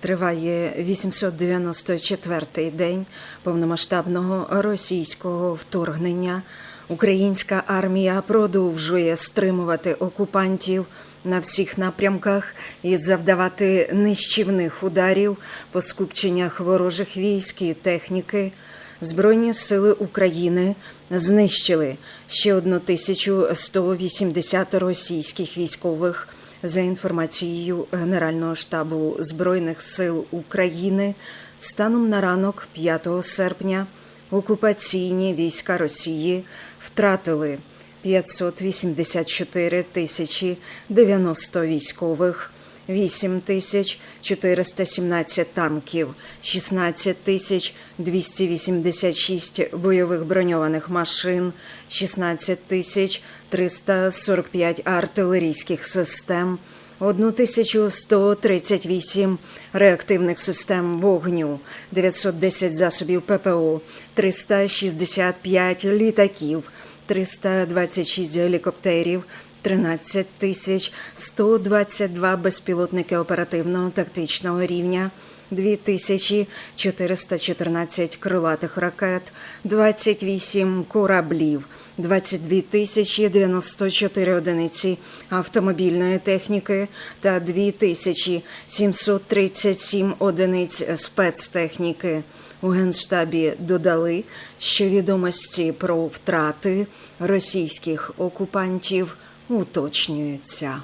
Триває 894-й день повномасштабного російського вторгнення. Українська армія продовжує стримувати окупантів на всіх напрямках і завдавати нищівних ударів по скупченнях ворожих військ і техніки. Збройні сили України знищили ще 1180 російських військових. За інформацією Генерального штабу Збройних сил України, станом на ранок 5 серпня окупаційні війська Росії втратили 584 тисячі 90 військових, 8 тисяч 417 танків, 16 тисяч 286 бойових броньованих машин, 16 тисяч 345 артилерійських систем, 1138 реактивних систем вогню, 910 засобів ППО, 365 літаків, 326 гелікоптерів, 13 тисяч 122 безпілотники оперативного тактичного рівня, 2414 крилатих ракет, 28 кораблів, 22 тисячі 94 одиниці автомобільної техніки та 2737 одиниць спецтехніки. У Генштабі додали, що відомості про втрати російських окупантів уточнюються.